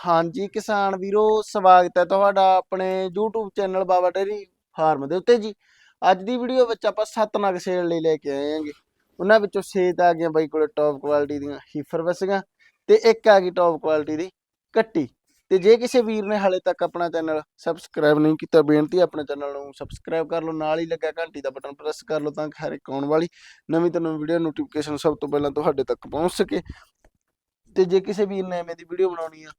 ਹਾਂਜੀ, ਕਿਸਾਨ ਵੀਰੋ, ਸਵਾਗਤ ਹੈ ਤੁਹਾਡਾ ਆਪਣੇ YouTube channel Baba dairy farm ਦੇ ਉੱਤੇ ਜੀ। ਅੱਜ ਦੀ ਵੀਡੀਓ ਵਿੱਚ ਆਪਾਂ ਸੱਤ ਨਗ ਸੇਲ ਲਈ ਲੈ ਕੇ ਆਏ ਹਾਂਗੇ। ਉਹਨਾਂ ਵਿੱਚੋਂ ਛੇ ਤਾਂ ਆ ਗਈਆਂ ਬਾਈ ਕੋਲੇ ਟੌਪ ਕੁਆਲਿਟੀ ਦੀਆਂ ਹੀਫਰ ਵਸੀਆਂ ਤੇ ਇੱਕ ਆ ਗਈ ਟੌਪ ਕੁਆਲਿਟੀ ਦੀ ਕੱਟੀ। ਤੇ ਜੇ ਕਿਸੇ ਵੀਰ ਨੇ ਹਾਲੇ ਤੱਕ ਆਪਣਾ ਚੈਨਲ ਸਬਸਕ੍ਰਾਈਬ ਨਹੀਂ ਕੀਤਾ, ਬੇਨਤੀ ਆਪਣੇ ਚੈਨਲ ਨੂੰ ਸਬਸਕ੍ਰਾਈਬ ਕਰ ਲਓ, ਨਾਲ ਹੀ ਲੱਗਾ ਘੰਟੀ ਦਾ ਬਟਨ ਪ੍ਰੈਸ ਕਰ ਲਓ ਤਾਂ ਹਰ ਇੱਕ ਆਉਣ ਵਾਲੀ ਨਵੀਂ ਤੋਂ ਨਵੀਂ ਵੀਡੀਓ ਨੋਟੀਫਿਕੇਸ਼ਨ ਸਭ ਤੋਂ ਪਹਿਲਾਂ ਤੁਹਾਡੇ ਤੱਕ ਪਹੁੰਚ ਸਕੇ। ਤੇ ਜੇ ਕਿਸੇ ਵੀਰ ਨੇ ਐਵੇਂ ਦੀ ਵੀਡੀਓ ਬਣਾਉਣੀ ਆ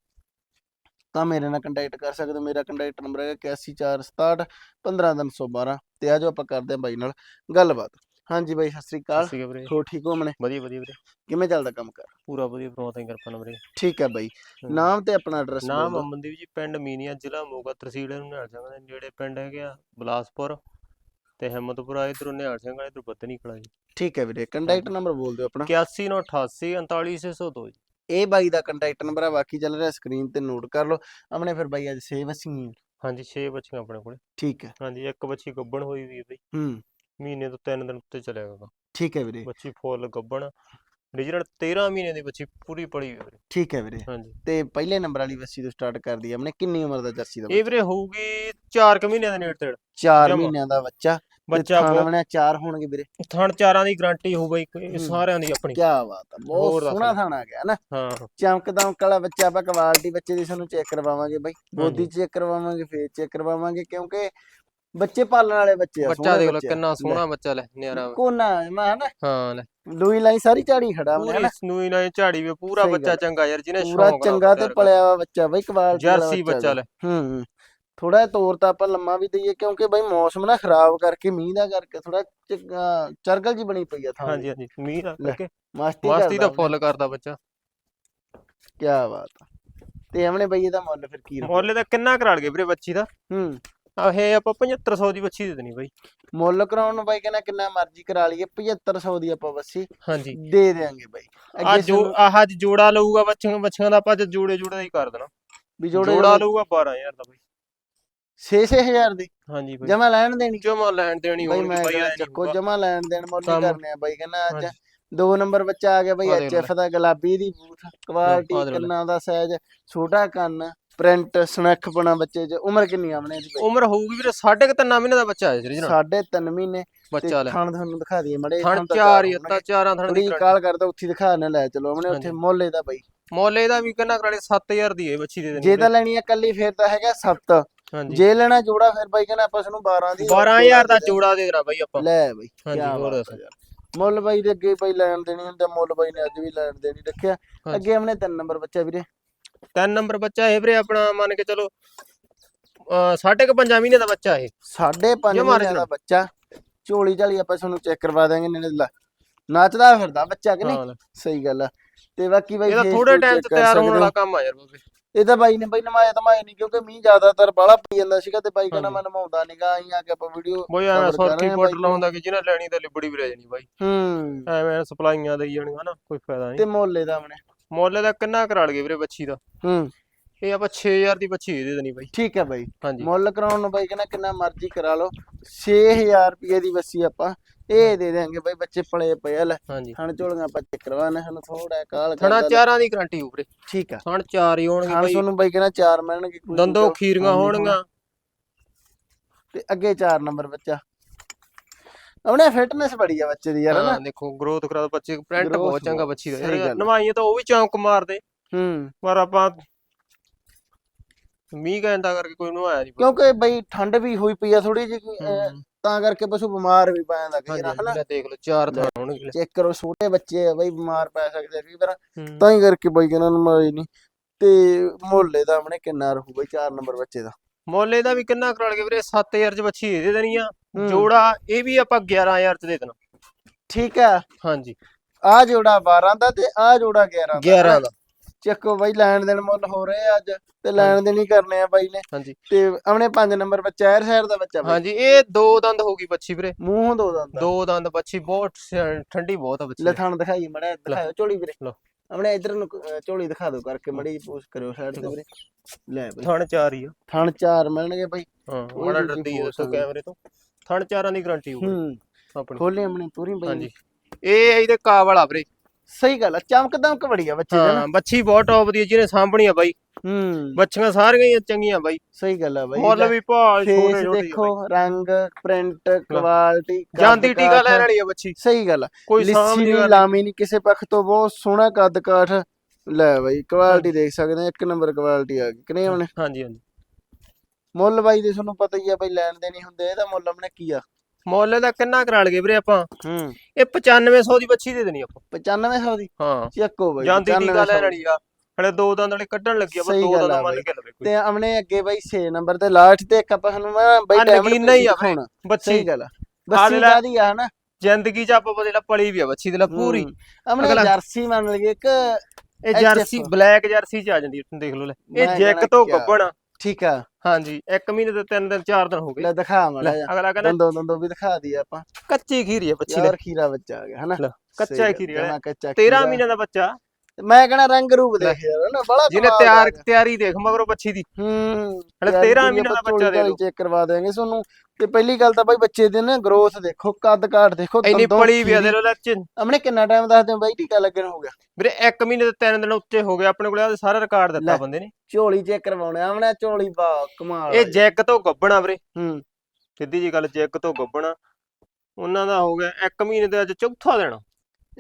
ਤਾਂ ਮੇਰੇ ਨਾਲ ਕੰਟੈਕਟ ਕਰ ਸਕਦੇ ਹੋ। ਮੇਰਾ ਕੰਟੈਕਟ ਨੰਬਰ ਹੈਗਾ 8146 15312 ਤੇ ਆਜੋ ਆਪਾਂ ਕਰਦੇ ਹਾਂ ਬਾਈ ਨਾਲ ਗੱਲਬਾਤ। ਹਾਂਜੀ ਬਾਈ ਸਤਿ ਸ੍ਰੀ ਅਕਾਲ। ਠੀਕ ਹੈ ਵੀਰੇ। ਹੋ ਠੀਕ ਹੋ ਮਨੇ? ਵਧੀਆ ਵਧੀਆ ਵੀਰੇ। ਕਿਵੇਂ ਚੱਲਦਾ ਕੰਮ ਕਰ? ਪੂਰਾ ਵਧੀਆ ਪ੍ਰਮੋਟਿੰਗ ਕਿਰਪਾ ਨਾਲ ਵੀਰੇ। ਠੀਕ ਹੈ ਬਾਈ। ਨਾਮ ਤੇ ਆਪਣਾ ਐਡਰੈਸ ਨਾਮ ਅਮਨਦੀਪ ਜੀ ਪਿੰਡ ਮੀਨੀਆ ਜ਼ਿਲ੍ਹਾ ਮੋਗਾ ਤਹਿਸੀਲ ਨੂੰ ਨਿਹਾਲ ਸਿੰਘ ਦੇ ਨੇੜੇ ਪਿੰਡ ਹੈਗੇ ਆ ਬਲਾਸਪੁਰ। ਤੇ ਹਿੰਮਤਪੁਰਾ ਇਧਰੋਂ ਨਿਹਾਲ ਸਿੰਘ ਵਾਲੇ ਇਧਰ ਬੱਤਨੀ ਜੀ। ਠੀਕ ਹੈ ਵੀਰੇ ਕੰਟੈਕਟ ਨੰਬਰ ਬੋਲ ਦਿਓ ਆਪਣਾ। 8188 39602 ਜੀ। ਇਹ ਬਾਈ ਦਾ ਕੰਟੈਕਟ ਨੰਬਰ ਹੈ ਬਾਕੀ ਚੱਲ ਰਿਹਾ ਸਕਰੀਨ ਤੇ ਨੋਟ ਕਰ ਲਓ। ਆਪਣੇ ਫਿਰ ਬਾਈ ਅੱਜ ਸੇਵ ਅਸੀਂ ਹਾਂਜੀ 6 ਬੱਚੀਆਂ ਆਪਣੇ ਕੋਲੇ। ਠੀਕ ਹੈ ਹਾਂਜੀ ਇੱਕ ਬੱਚੀ ਗੱਬਣ ਹੋਈ ਵੀ ਬਈ। ਹੂੰ। ਮਹੀਨੇ ਤੋਂ 3 ਦਿਨ ਉੱਤੇ ਚੱਲਿਆ ਗਿਆ ਠੀਕ ਹੈ ਵੀਰੇ। ਬੱਚੀ ਫੁੱਲ ਗੱਬਣ। ਡਿਜੀਟਲ 13 ਮਹੀਨੇ ਦੀ ਬੱਚੀ ਪੂਰੀ ਪੜੀ ਹੋਈ ਠੀਕ ਹੈ ਵੀਰੇ। ਹਾਂਜੀ। ਤੇ ਪਹਿਲੇ ਨੰਬਰ ਵਾਲੀ ਵੱਸੀ ਤੋਂ ਸਟਾਰਟ ਕਰਦੀ ਆਪਣੇ ਕਿੰਨੀ ਉਮਰ ਦਾ ਜਰਸੀ ਦਾ ਇਹ ਵੀਰੇ ਹੋਊਗੀ 4 ਕੁ ਮਹੀਨਿਆਂ ਦੇ ਨੇੜੇ ਤੇੜ। 4 ਜਮਾਂ। ਮਹੀਨਿਆਂ ਦਾ ਬੱਚਾ। ਬੱਚਾ ਖਾਣ ਬਹੁਤ ਬਣਿਆ 4 ਹੋਣਗੇ ਵੀਰੇ। ਥਣ ਚਾਰਾਂ ਦੀ ਗਾਰੰਟੀ ਹੋਊ ਬਈ ਇਹ ਹੂੰ। ਸਾਰਿਆਂ ਦੀ ਆਪਣੀ। ਕੀ ਬਾਤ ਆ ਬਹੁਤ ਹੋਰ ਦੱਸ ਸੋਹਣਾ ਲੈ। ਥਾਣਾ ਗਿਆ ਨਾ ਹਾਂ। ਚਮਕ ਦਮਕ ਵਾਲਾ ਬੱਚਾ ਆਪਾਂ ਕੁਆਲਿਟੀ ਬੱਚੇ ਦੀ ਸਾਨੂੰ ਚੈੱਕ ਕਰਵਾਵਾਂਗੇ ਬਾਈ। ਬੋਦੀ। ਚੈੱਕ ਕਰਵਾਵਾਂਗੇ ਫੇਸ ਚੈੱਕ ਕਰਵਾਵਾਂਗੇ ਕਿਉਂਕਿ ਬੱਚੇ ਪਾਲਣ ਵਾਲੇ ਬੱਚੇ ਆ ਬੱਚਾ ਸੋਹਣੇ ਦੇਖ ਬੱਚੇ ਆ। ਕਿੰਨਾ ਸੋਹਣਾ ਬੱਚਾ ਲੈ ਨਿਆਰਾ ਕੋਨਾ ਮੈਂ ਹਨਾ? ਹਾਂ ਲੈ। ਦੂਈ ਲਾਈ ਸਾਰੀ ਝਾੜੀ ਖੜਾ ਮੈਂ ਪੂਰੀ ਹਨਾ? ਸਨੂਈ ਨਾਲ ਝਾੜੀ ਵੀ ਪੂਰਾ ਸਹੀ ਬੱਚਾ ਗੱਲ। ਚੰਗਾ ਯਾਰ ਜਿਹਨੇ ਪੂਰਾ ਸ਼ੌਂਕ ਨਾਲ ਚੰਗਾ ਤੇ ਪਲਿਆ ਵਾ ਬੱਚਾ ਬਾਈ ਕੁਆਲਿਟੀ। ਵਾਲਾ ਜਰਸੀ ਬੱਚਾ ਲੈ। ਹੂੰ। ਥੋੜਾ ਤੋਰ ਤਾਂ ਆਪਾਂ ਲੰਮਾ ਵੀ ਦਈਏ ਕਿਉਂਕਿ ਬਾਈ ਮੌਸਮ ਨਾ ਖਰਾਬ ਕਰਕੇ ਮੀਂਹ ਦਾ ਕਰਕੇ ਥੋੜਾ ਚਰਗਲ ਜੀ ਬਣੀ ਪਈ ਆ ਥਾਂ ਹਾਂਜੀ ਹਾਂਜੀ ਮੀਂਹ ਦਾ ਕਰਕੇ। ਮਸਤੀ ਮਸਤੀ ਤਾਂ ਫੁੱਲ ਕਰਦਾ ਬੱਚਾ। ਕੀ ਬਾਤ ਆ। ਤੇ ਹਮਨੇ ਬਈ ਇਹਦਾ ਮੁੱਲ ਫਿਰ ਕੀ? ਮੁੱਲ ਤਾਂ ਕਿੰਨਾ ਕਰਾ ਲਗੇ ਵੀਰੇ ਬੱਚੀ ਦਾ? ਹੂੰ। ਆਹ ਇਹ ਆਪਾਂ 7500 ਦੀ ਬੱਚੀ ਦੇ ਦੇਣੀ ਬਾਈ। ਮੁੱਲ ਕਰਾਉਣ ਨੂੰ ਬਾਈ ਕਹਿੰਦਾ ਕਿੰਨਾ ਮਰਜ਼ੀ ਕਰਾ ਲਈਏ 7500 ਦੀ ਆਪਾਂ ਬੱਸੀ ਹਾਂਜੀ। ਦੇ ਦੇਾਂਗੇ ਬਾਈ। ਆ ਜੋ ਆਹ ਜੋੜਾ ਲਊਗਾ ਬੱਚੀਆਂ ਬੱਚੀਆਂ ਦਾ ਆਪਾਂ ਜੋੜੇ ਜੋੜੇ ਦਾ ਹੀ ਕਰ ਦੇਣਾ। ਵੀ ਜੋੜੇ ਜੋੜਾ ਲਊਗਾ 12000 ਦਾ ਬਾਈ। 6-6000 ਦੀ। ਹਾਂਜੀ ਬਾਈ ਜਮਾ ਲੈਣ ਦੇਣੀ। ਜਮਾ ਲੈਣ ਦੇਣੀ ਬਾਈ ਮੈਂ ਬਾਈ ਚੱਕੋ ਜਮਾ ਲੈਣ ਦੇਣ ਮੁੱਲ। ਕਰਨੇ ਆ ਬਾਈ ਕਹਿੰਦਾ ਅੱਜ। ਦੋ ਨੰਬਰ ਬੱਚਾ ਆ ਗਿਆ ਬਾਈ ਐਚਐਫ ਦਾ ਗੁਲਾਬੀ ਦੀ ਬੂਥ ਕੁਆਲਿਟੀ। ਕੰਨਾਂ ਦਾ ਸਾਈਜ਼ ਛੋਟਾ ਕੰਨ ਪ੍ਰਿੰਟ ਸਨੱਖ ਬਣਾ ਬੱਚੇ 'ਚ ਉਮਰ ਕਿੰਨੀ ਆਮਣੇ ਦੀ ਉਮਰ ਹੋਊਗੀ ਵੀਰੇ ਸਾਢੇ ਕੁ ਤਿੰਨ ਮਹੀਨੇ ਦਾ ਬੱਚਾ ਹੈ ਜੀ ਸਾਢੇ ਤਿੰਨ ਮਹੀਨੇ ਤੇ ਬੱਚਾ ਲੈ। ਥਣ ਤੁਹਾਨੂੰ ਦਿਖਾ ਦਈਏ ਮੜੇ ਥਣ ਚਾਰ ਹੀ ਅੱਤਾ ਚਾਰਾਂ ਥਣ ਦੀ ਕਾਲ ਕਰਦਾ ਉੱਥੇ ਦਿਖਾ ਨਾ ਲੈ ਚਲੋ ਆਪਣੇ ਉੱਥੇ। ਮੁੱਲ ਇਹਦਾ ਬਾਈ। ਮੁੱਲ ਇਹਦਾ ਵੀ ਕਿੰਨਾ ਕਰਾ ਲਏ 7000 ਦੀ ਹੈ ਬੱਚੀ ਦੇ ਦੇਣੀ ਜੇ ਤਾਂ ਲੈਣੀ ਹੈ ਕੱਲੀ ਫੇਰ ਤਾਂ ਹੈਗਾ 7 ਹਾਂਜੀ। ਜੇ ਲੈਣਾ ਜੋੜਾ ਫਿਰ ਬਾਈ ਕਹਿੰਦਾ ਆਪਾਂ ਨੂੰ 12 ਦੀ 12000 ਦਾ ਜੋੜਾ ਦੇ ਦੇਣਾ ਬਾਈ ਆਪਾਂ। ਲੈ ਬਾਈ ਹਾਂਜੀ, ਹੋਰ ਦੱਸ। ਮੁੱਲ ਬਾਈ ਦੇ ਅੱਗੇ ਬਾਈ ਲੈਣ ਦੇਣੀ ਹੁੰਦਾ ਮੁੱਲ ਬਾਈ ਨੇ ਅੱਜ ਵੀ ਲੈਣ ਦੇਣੀ ਰੱਖਿਆ। ਅੱਗੇ ਆਪਣੇ ਤਿੰਨ ਨੰਬਰ ਬੱਚਾ ਵੀਰੇ। ਤਿੰਨ ਨੰਬਰ ਬੱਚਾ ਇਹ ਵੀਰੇ ਆਪਣਾ ਮੰਨ ਕੇ ਚਲੋ ਸਾਢੇ ਕੁ ਪੰਜਾਂ ਮਹੀਨੇ ਦਾ ਬੱਚਾ ਇਹ। ਸਾਢੇ ਪੰਜ ਜਮਾਂ ਮਹੀਨਿਆਂ ਦਾ। ਬੱਚਾ। ਝੋਲੀ ਝਾਲੀ ਆਪਾਂ ਤੁਹਾਨੂੰ ਚੈੱਕ ਕਰਵਾ ਦਾਂਗੇ ਨੇ ਲੈ। ਨੱਚਦਾ ਫਿਰਦਾ ਬੱਚਾ ਕਿ ਨਹੀਂ। ਸਹੀ ਗੱਲ ਆ। ਤੇ ਬਾਕੀ ਬਾਈ face ਥੋੜੇ ਟਾਈਮ ਕਰ ਤਿਆਰ ਹੋਣ ਵਾਲਾ। ਕੰਮ ਆ ਯਾਰ ਬਾਬੇ। ਇਹ ਤਾਂ ਬਾਈ ਨੇ ਬਾਈ ਨਮਾਇਆ ਤਮਾਇਆ ਨਹੀਂ ਕਿਉਂਕਿ ਮੀਂਹ ਜ਼ਿਆਦਾਤਰ ਬਾਹਲਾ ਪਈ ਜਾਂਦਾ ਸੀਗਾ ਤੇ ਬਾਈ ਕਹਿੰਦਾ। ਮੈਂ ਨਮਾਉਂਦਾ ਨਹੀਂਗਾ ਆਈ ਆ ਕੇ ਆਪਾਂ ਵੀਡੀਓ ਬਈ ਐਵੇਂ ਸੌਰਕੀ ਬਾਈ। ਲਾਉਂਦਾ ਕਿ ਜਿਹਨਾਂ ਲੈਣੀ ਤਾਂ ਲਿਬੜੀ ਵੀ ਰਹਿ ਜਾਣੀ ਬਾਈ। ਹੂੰ। ਐਵੇਂ ਸਪਲਾਈਆਂ ਦੇਈ ਜਾਣੀਆਂ ਨਾ ਕੋਈ ਫਾਇਦਾ ਤੇ ਨਹੀਂ ਮੁੱਲ ਇਹਦਾ ਆਪਣੇ। ਮੁੱਲ ਦਾ ਕਿੰਨਾ ਕਰਾ ਲਗੇ ਵੀਰੇ ਬੱਚੀ ਦਾ? ਹੂੰ। ਇਹ ਆਪਾਂ 6000 ਦੀ ਬੱਚੀ ਦੇ ਦੇਣੀ ਬਾਈ। ਠੀਕ ਹੈ ਬਾਈ। ਹਾਂਜੀ। ਮੁੱਲ ਕਰਾਉਣ ਨੂੰ ਬਾਈ ਕਹਿੰਦਾ ਕਿੰਨਾ ਮਰਜ਼ੀ ਕਰਾ ਲਓ। 6000 ਰੁਪਏ ਦੀ ਬੱਸੀ ਆਪਾਂ ਇਹ ਦੇ ਦੇਾਂਗੇ ਬਾਈ ਬੱਚੇ ਪਲੇ ਪਏ ਲੈ। ਹਾਂਜੀ। ਝੋਲੀਆਂ ਆਪਾਂ ਚੈੱਕ ਕਰਵਾਣਾ ਸਾਨੂੰ ਥੋੜਾ ਕਾਲ ਥਣਾ ਚਾਰਾਂ ਦੀ ਗਾਰੰਟੀ ਵੀਰੇ ਠੀਕ ਆ। ਥਣ ਚਾਰ ਹੀ ਹੋਣਗੇ ਹਣ ਬਾਈ। ਤੁਹਾਨੂੰ ਬਾਈ ਕਹਿੰਦਾ ਚਾਰ ਮਿਲਣਗੇ ਕੋਈ ਦੰਦੋਂ ਖੀਰੀਆਂ ਹੋਣਗੀਆਂ। ਤੇ ਅੱਗੇ ਚਾਰ ਨੰਬਰ ਬੱਚਾ। ਆਪਣੇ ਫਿਟਨੈਸ ਬੜੀ ਆ ਬੱਚੇ ਦੀ ਯਾਰ ਹਨਾ। ਹਾਂ ਦੇਖੋ ਗਰੋਥ ਕਰਾ ਬੱਚੇ ਪ੍ਰਿੰਟ ਬਹੁਤ ਚੰਗਾ ਬੱਚੀ ਦਾ। ਯਾਰ। ਨਵਾਈਆਂ ਤਾਂ ਉਹ ਵੀ ਚੌਂਕ ਮਾਰਦੇ। ਹੂੰ। ਪਰ ਆਪਾਂ ਮੀਂਹ ਕਹਿੰਦਾ ਕਰਕੇ ਕੋਈ ਨਵਾਇਆ ਨਹੀਂ ਕਿਉਂਕਿ ਬਈ ਠੰਡ ਵੀ ਹੋਈ ਪਈ ਆ ਥੋੜੀ ਜਿਹੀ ਤਾਂ ਕਰਕੇ ਪਸ਼ੂ ਬਿਮਾਰ ਵੀ ਪੈ ਜਾਂਦਾ ਕਈ ਵਾਰ ਹਨਾ? ਦੇਖ ਲਓ ਚਾਰ ਥਾਂ ਹੋਣਗੇ ਚੈੱਕ ਕਰੋ ਛੋਟੇ ਬੱਚੇ ਆ ਬਈ ਬਿਮਾਰ ਪੈ ਸਕਦੇ ਆ ਕਈ ਵਾਰ। ਹੂੰ। ਤਾਂ ਹੀ ਕਰਕੇ ਬਾਈ ਕਹਿੰਦਾ ਨੂੰ ਮਾਰੀ ਨਹੀਂ। ਤੇ ਮੁੱਲੇ ਦਾ ਆਪਣੇ ਕਿੰਨਾ ਰਹੂ ਬਈ 4 ਨੰਬਰ ਬੱਚੇ ਦਾ? ਮੁੱਲ ਇਹਦਾ ਵੀ ਕਿੰਨਾ ਕਰਾ ਲਗੇ ਵੀਰੇ? 7000 ਚ ਬੱਚੀ ਦੇ ਦੇਣੀ ਆ ਹੂੰ। ਜੋੜਾ ਇਹ ਵੀ ਆਪਾਂ 11000 ਚ ਦੇ ਦੇਣਾ। ਠੀਕ ਆ ਹਾਂਜੀ। ਆ ਜੋੜਾ 12 ਦਾ ਤੇ ਆ ਜੋੜਾ 11 ਦਾ 11 ਦਾ। ਚੱਕੋ ਬਾਈ ਲੈਣ ਦੇਣ ਮੁੱਲ ਹੋ ਰਹੇ ਆ ਅੱਜ ਤੇ ਲੈਣ ਦੇਣ ਹੀ ਕਰਨੇ ਆ ਬਾਈ ਨੇ। ਹਾਂਜੀ। ਤੇ ਆਪਣੇ 5 ਨੰਬਰ ਬੱਚਾ ਐਰ ਸਾਈਡ ਦਾ ਬੱਚਾ ਬਾਈ। ਹਾਂਜੀ ਇਹ ਦੋ ਦੰਦ ਹੋਗੀ ਬੱਚੀ ਵੀਰੇ। ਮੂੰਹੋਂ ਦੋ ਦੰਦ ਦੋ ਦੰਦ ਬੱਚੀ ਬਹੁਤ ਠੰਡੀ ਬਹੁਤ ਆ ਬੱਚੀ। ਲੈ ਥਣ ਦਿਖਾਈ ਮੜਾ ਦਿਖਾਓ ਝੋਲੀ ਵੀਰੇ। ਲਓ। ਆਪਣੇ ਇਧਰ ਨੂੰ ਝੋਲੀ ਦਿਖਾ ਦਿਓ ਕਰਕੇ ਮੜੀ ਪੂਛ ਕਰਿਓ ਸਾਈਡ ਤੇ ਵੀਰੇ। ਲੈ ਬਾਈ। ਥਣ ਚਾਰ ਹੀ ਆ। ਥਣ ਚਾਰ ਮਿਲਣਗੇ ਬਾਈ। ਹਾਂ ਬੜਾ ਡਰਦੀ ਹੋ ਦੱਸੋ ਸਕਦਾ। ਕੈਮਰੇ ਤੋਂ। ਥਣ ਚਾਰਾਂ ਦੀ ਗਾਰੰਟੀ ਹੋਊਗੀ। ਹੂੰ। ਆਪਣੀ। ਖੋਲੇ ਆਪਣੀ ਪੂਰੀ ਬਾਈ। ਹਾਂਜੀ। ਇਹ ਇਹਦੇ ਕਾਬਲ ਆ ਵੀਰੇ। ਸਹੀ ਗੱਲ ਆ ਚਮਕ ਦਮਕ ਬੜੀ ਆ ਬੱਚੇ ਦਾ ਨਾ। ਹਾਂ ਬੱਚੀ ਬਹੁਤ ਟੌਪ ਦੀ ਹੈ, ਜਿਹਨੇ ਸਾਂਭਣੀ ਆ ਬਾਈ। ਹੂੰ। ਬੱਚੀਆਂ ਸਾਰੀਆਂ ਹੀ ਚੰਗੀਆਂ ਬਾਈ। ਸਹੀ ਗੱਲ ਆ ਬਾਈ। ਮੁੱਲ ਵੀ ਭਾਅ ਛੋਟੇ ਫੇਸ ਛੋਟੇ ਦੇਖੋ ਰੰਗ ਪ੍ਰਿੰਟ ਕੁਆਲਿਟੀ ਜਾਂਦੀ ਟੀਕਾ ਲੈਣ ਵਾਲੀ ਆ ਬੱਚੀ ਸਹੀ ਗੱਲ ਆ। ਕੋਈ ਸਾਂਭ ਲਿੱਸੀ ਨਹੀਂ ਲਾਮੀ ਨਹੀਂ ਕਿਸੇ ਪੱਖ ਤੋਂ ਬਹੁਤ ਸੋਹਣਾ ਕੱਦ ਕਾਠ। ਲੈ ਬਾਈ ਕੁਆਲਿਟੀ ਦੇਖ ਸਕਦੇ ਆ ਇੱਕ ਨੰਬਰ ਕੁਆਲਿਟੀ ਆ ਗਈ ਕਿ ਨਹੀਂ ਹੁਣ ਹਾਂਜੀ ਹਾਂਜੀ। ਮੁੱਲ ਬਾਈ ਦੇ ਤੁਹਾਨੂੰ ਪਤਾ ਹੀ ਆ ਬਾਈ ਲੈਣ ਦੇ ਨਹੀਂ ਹੁੰਦੇ ਇਹਦਾ ਮੁੱਲ ਆਪਣੇ ਕੀ ਆ? ਮੁੱਲ ਦਾ ਕਿੰਨਾ ਕਰਾ ਲਗੇ ਵੀਰੇ ਆਪਾਂ? ਹੂੰ। ਇਹ 9500 ਦੀ ਬੱਚੀ ਦੇ ਦੇਣੀ ਆਪਾਂ। 9500 ਦੀ? ਹਾਂ। ਚੱਕੋ ਬਾਈ ਜਾਂਦੀ ਟੀਕਾ 9500 ਲੈਣ ਵਾਲੀ ਆ। ਹਲੇ ਦੋ ਦੰਦ ਵਾਲੇ ਕੱਢਣ ਲੱਗੀ ਆ ਪਰ ਸਹੀ ਦੋ ਗੱਲ ਦੰਦ ਮੰਨ। ਕੇ ਲਵੇ ਕੋਈ। ਤੇ ਆਪਣੇ ਅੱਗੇ ਬਾਈ 6 ਨੰਬਰ ਤੇ ਲਾਸਟ ਤੇ ਇੱਕ ਆਪਾਂ ਨੂੰ ਮੈਂ ਬਾਈ ਨਗੀਨਾ ਹੀ ਆ। ਬੱਚੀ। ਗੱਲ ਦੇ ਲੈ- ਕਾਦੀ ਆ ਹਨਾ? ਜ਼ਿੰਦਗੀ ਚ ਆਪਾਂ ਬਦਲਾ ਪਲੀ ਵੀ ਆ ਬੱਚੀ ਦੇ ਲਾ ਪੂਰੀ। ਹੂੰ। ਆਪਣੇ ਜਰਸੀ ਮੰਨ ਲਈਏ ਇੱਕ ਇਹ ਜਰਸੀ ਬਲੈਕ ਜਰਸੀ ਚ ਆ ਜਾਂਦੀ ਹੈ ਦੇਖ ਲਓ ਲੈ। ਇਹ ਜੈਕ ਤੋਂ। ਗੱਬਣ ਆ। ਠੀਕ ਆ। ਹਾਂਜੀ ਇੱਕ ਮਹੀਨੇ ਤੇ ਤਿੰਨ ਦਿਨ ਚਾਰ ਦਿਨ ਹੋ ਗਏ। ਲੈ ਦਿਖਾ ਮਾੜਾ ਜਿਹਾ। ਅਗਲਾ ਕਹਿੰਦਾ ਦੰਦੋ ਦੰਦੋ ਵੀ ਦਿਖਾ ਦਈਏ ਆਪਾਂ। ਕੱਚੀ ਖੀਰੀ ਹੈ ਬੱਚੀ ਲੈ ਯਾਰ ਖੀਰਾ ਬੱਚਾ ਆ ਗਿਆ ਹਨਾ। ਕੱਚਾ ਖੀਰੀ ਵਾਲਾ। ਕੱਚਾ 13 ਖੀਰਾ। ਮਹੀਨਿਆਂ ਦਾ ਬੱਚਾ। ਮੈਂ ਕਹਣਾ ਰੰਗ ਰੂਪ ਦੇਖ ਯਾਰ ਨਾ ਬੜਾ ਜਿਹਨੇ ਦਾ ਤਿਆਰ। ਤਿਆਰੀ ਦੇਖ ਮਗਰੋਂ ਬੱਚੀ ਦੀ। ਹੂੰ ਹਲੇ 13 ਮਹੀਨਿਆਂ ਦਾ ਬੱਚਾ ਦੇ ਲਓ ਚੈੱਕ ਕਰਵਾ ਦੇਵਾਂਗੇ ਤੁਹਾਨੂੰ ਤੇ ਪਹਿਲੀ ਗੱਲ ਤਾਂ ਬਾਈ ਬੱਚੇ ਦੇ ਨਾ ਗਰੋਥ ਦੇਖੋ ਕੱਦ ਕਾਠ ਦੇਖੋ ਇੰਨੀ ਦੰਦੋਂ ਪਲੀ ਵੀ ਆ। ਦੇ ਲੋ ਲੈ ਚ- ਆਪਣੇ ਕਿੰਨਾ ਟਾਈਮ ਦੱਸਦੇ ਹੋ ਬਾਈ ਟੀਕਾ ਲੱਗਣ ਹੋ ਗਿਆ। ਵੀਰੇ ਇੱਕ ਮਹੀਨੇ ਤੇ ਤਿੰਨ ਦਿਨ ਉੱਤੇ ਹੋ ਗਏ ਆਪਣੇ ਕੋਲੇ ਉਹਦੇ ਸਾਰਾ ਰਿਕਾਰਡ ਦਿੱਤਾ। ਬੰਦੇ ਨੇ। ਝੋਲੀ ਚੈੱਕ ਕਰਵਾਉਣਾ ਆਵਣਾ ਝੋਲੀ ਬਾ ਕਮਾਲ ਇਹ ਆ ਜੈਕ ਤੋਂ ਗੱਬਣਾ ਵੀਰੇ। ਹੂੰ। ਸਿੱਧੀ ਜੀ ਗੱਲ ਜੈਕ ਤੋਂ ਗੱਬਣਾ। ਉਹਨਾਂ ਦਾ ਹੋ ਗਿਆ ਇੱਕ ਮਹੀਨੇ ਦੇ ਅੱਜ ਚੌਥਾ ਦਿਨ।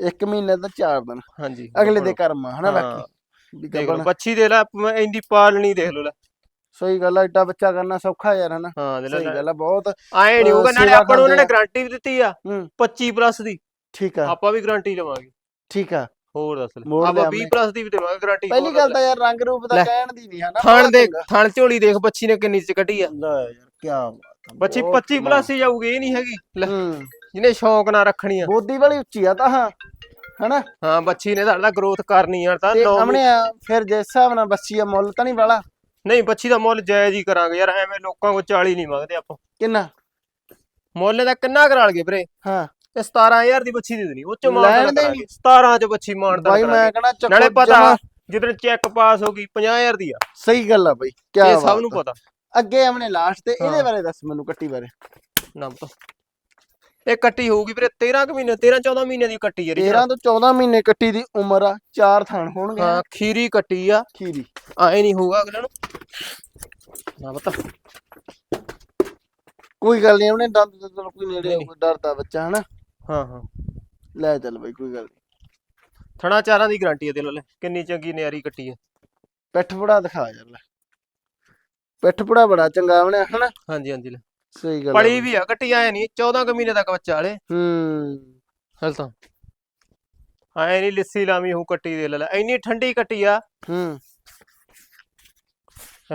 ਇੱਕ ਮਹੀਨੇ ਦਾ 4 ਦਿਨ। ਹਾਂਜੀ ਅਗਲੇ। ਦੇ ਕਰਮ ਆ, ਹਨਾ ਬਾਕੀ? ਦੇਖ ਲਓ। ਬੱਚੀ ਦੇ ਲੈ ਇੰਦੀ ਪਾਲਣੀ ਦੇਖ ਲਓ ਲੈ। ਸਹੀ ਗੱਲ ਆ ਏਡਾ ਬੱਚਾ ਕਰਨਾ ਸੌਖਾ ਯਾਰ ਹਨਾ? ਹਾਂ ਸਹੀ ਗੱਲ ਆ ਬਹੁਤ ਆਏ ਨਹੀਂ ਹੋਊਗਾ ਨਾਲੇ ਆਪਾਂ ਨੂੰ ਉਹਨਾਂ ਨੇ ਗਾਰੰਟੀ ਵੀ ਦਿੱਤੀ ਆ ਹੂੰ। 25 ਪਲੱਸ ਦੀ। ਠੀਕ ਆ। ਆਪਾਂ ਵੀ ਗਾਰੰਟੀ ਲਵਾਂਗੇ ਠੀਕ ਆ। ਹੋਰ ਦੱਸ ਲੈ। ਆਪਾਂ ਲਿਆ 20 ਆਪਣੇ। ਪਲੱਸ ਦੀ ਵੀ ਦੇਵਾਂਗੇ ਗਾਰੰਟੀ ਪਹਿਲੀ ਗੱਲ ਤਾਂ ਯਾਰ ਰੰਗ ਰੂਪ ਦਾ। ਕਹਿਣ ਦੀ ਨਹੀਂ ਹਨਾ? ਥਣ ਦੇ। ਥਣ ਝੋਲੀ ਦੇਖ ਬੱਚੀ ਨੇ ਕਿੰਨੀ ਚ ਕੱਢੀ ਆ। ਲੈ ਯਾਰ ਕੀ ਬਾਤ ਬੱਚੀ ਬਹੁਤ 25 ਕਮਾਲ। ਪਲੱਸ ਹੀ ਜਾਊਗੀ ਇਹ ਨਹੀਂ ਹੈਗੀ। ਜਿਹਨੇ ਸ਼ੌਂਕ ਨਾਲ ਰੱਖਣੀ ਆ। ਬੋਦੀ ਵਾਲੀ ਉੱਚੀ ਆ ਤਾਂ ਹਾਂ। ਹਨਾ? ਹਾਂ ਬੱਚੀ ਨੇ ਸਾਡਾ ਗਰੋਥ ਕਰਨੀ ਆ ਤਾਂ ਤੇ ਨੌ ਆਪਣੇ ਆ ਫਿਰ ਜਿਸ ਹਿਸਾਬ ਨਾਲ ਬੱਚੀ ਆ ਮੁੱਲ ਤਾਂ ਨਹੀਂ ਵਾਲਾ। ਨਹੀਂ ਬੱਚੀ ਦਾ ਮੁੱਲ ਜਾਇਜ਼ ਹੀ ਕਰਾਂਗੇ ਯਾਰ ਐਵੇਂ ਲੋਕਾਂ ਕੋ 40 ਨਹੀਂ ਮੰਗਦੇ ਆਪਾਂ। ਕਿੰਨਾ? ਮੁੱਲ ਦਾ ਕਿੰਨਾ ਕਰਾ ਲਗੇ ਵੀਰੇ? ਹਾਂ। ਇਹ 17000 ਦੀ ਬੱਚੀ ਦੇ ਦੇਣੀ ਉਹ ਚ ਦੇ ਕਰਾਂਗੇ। 17 ਚ ਬੱਚੀ ਮਾਨਦਾਨ ਬਾਈ ਮੈਂ ਕਹਣਾ ਚੱਕੋ ਨਾਲੇ ਪਤਾ ਜਮਾਂ- ਜਦੋਂ ਚੈੱਕ ਪਾਸ ਹੋ ਗਈ 50000 ਦੀ ਆ। ਸਹੀ ਗੱਲ ਆ ਬਾਈ ਕੀ ਇਹ ਸਭ ਨੂੰ ਪਤਾ। ਅੱਗੇ ਆਪਣੇ ਲਾਸਟ ਤੇ ਇਹਦੇ। ਬਾਰੇ ਦੱਸ ਮੈਨੂੰ ਕੱਟੀ ਬਾਰੇ। ਨਾ ਪਤਾ। ਇਹ ਕੱਟੀ ਹੋਊਗੀ ਵੀਰੇ 13 ਕੁ ਮਹੀਨੇ 13 14 ਮਹੀਨੇ ਦੀ ਕੱਟੀ ਯਾਰ 13 ਤੋਂ 14 ਮਹੀਨੇ ਕੱਟੀ ਦੀ ਉਮਰ ਆ ਚਾਰ ਥਣ ਹੋਣਗੇ ਹਾਂ ਖੀਰੀ ਕੱਟੀ ਆ। ਖੀਰੀ। ਆਏ ਨਹੀਂ ਹੋਊਗਾ ਅਗਲੇ ਨੂੰ। ਨਾ ਪਤਾ। ਕੋਈ ਗੱਲ ਨਹੀਂ ਉਹਨੇ ਦੰਦ ਦੰਦ ਕੋਈ ਨੇੜੇ ਨਹੀਂ, ਕੋਈ ਡਰਦਾ ਬੱਚਾ ਹਨਾ ਹਾਂ ਹਾਂ। ਲੈ ਚੱਲ ਬਾਈ ਕੋਈ ਗੱਲ ਨੀ। ਥਣਾ ਚਾਰਾਂ ਦੀ ਗਾਰੰਟੀ ਹੈ ਦੇ ਲੋ ਕਿੰਨੀ ਚੰਗੀ ਨਿਆਰੀ ਕੱਟੀ ਹੈ ਪਿੱਠ ਪੁੜਾ ਦਿਖਾ ਯਾਰ ਲੈ। ਪਿੱਠ ਪੁੜਾ ਬੜਾ ਚੰਗਾ ਬਣਿਆ ਹਨਾ ਹਾਂਜੀ ਹਾਂਜੀ ਲੈ। ਸਹੀ ਗੱਲ ਆ ਪੜੀ ਬਾਈ। ਵੀ ਆ ਕੱਟੀ ਆਏ ਨਹੀਂ 14 ਕੁ ਮਹੀਨੇ ਤੱਕ ਬੱਚਾ ਵਾਲੇ ਹੂੰ। ਹਲ ਤਾਂ। ਆਏ ਨਹੀਂ ਲਿੱਸੀ ਲਾਵੀ ਹੋ ਕੱਟੀ ਦੇ ਲੈ ਲੈ ਇੰਨੀ ਠੰਡੀ ਕੱਟੀ ਆ। ਹੂੰ।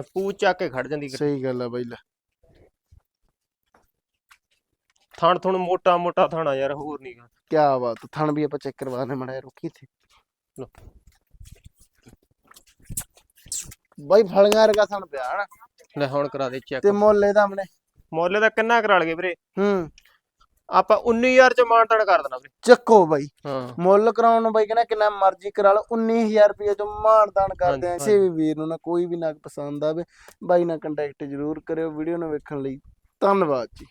ਪੂਛ ਚੱਕ ਕੇ ਖੜ ਜਾਂਦੀ ਸਹੀ ਗੱਲ ਆ ਬਾਈ ਲੈ। ਥਣ ਥਣ ਮੋਟਾ ਮੋਟਾ ਥਾਣਾ ਯਾਰ ਹੋਰ ਨਹੀਂ ਗਾ। ਕੀ ਬਾਤ ਆ, ਥਣ ਵੀ ਆਪਾਂ ਚੈੱਕ ਕਰਵਾਣੇ ਮੜਾ ਰੁਕੀ ਇੱਥੇ। ਲਓ। ਬਾਈ ਫਲੀਆਂ ਵਰਗਾ ਥਣ ਪਿਆ ਹਨਾ ਲੈ ਹੁਣ ਕਰਾ ਦੇ ਚੈੱਕ ਤੇ ਮੁੱਲ ਇਹਦਾ ਆਪਣੇ? ਮੁੱਲ ਦਾ ਕਿੰਨਾ ਕਰਾ ਲਗੇ ਵੀਰੇ? ਹੂੰ। ਆਪਾਂ 19000 ਚ ਮਾਨਤਾਨ ਕਰ ਦੇਣਾ ਵੀਰੇ। ਚੱਕੋ ਬਾਈ। ਹਾਂ। ਮੁੱਲ ਕਰਾਉਣ ਨੂੰ ਬਾਈ ਕਹਿੰਦਾ ਕਿੰਨਾ ਮਰਜ਼ੀ ਕਰਾ ਲਓ 19000 ਰੁਪਏ ਚ ਮਾਨਦਾਨ ਕਰਦੇ ਆ ਕਿਸੇ ਵੀ ਵੀਰ ਨੂੰ ਨਾ ਕੋਈ ਵੀ ਨਗ ਪਸੰਦ ਆਵੇ ਬਾਈ ਨਾਲ ਕੰਟੈਕਟ ਜ਼ਰੂਰ ਕਰਿਓ ਵੀਡੀਓ ਨੂੰ ਵੇਖਣ ਲਈ ਧੰਨਵਾਦ ਜੀ।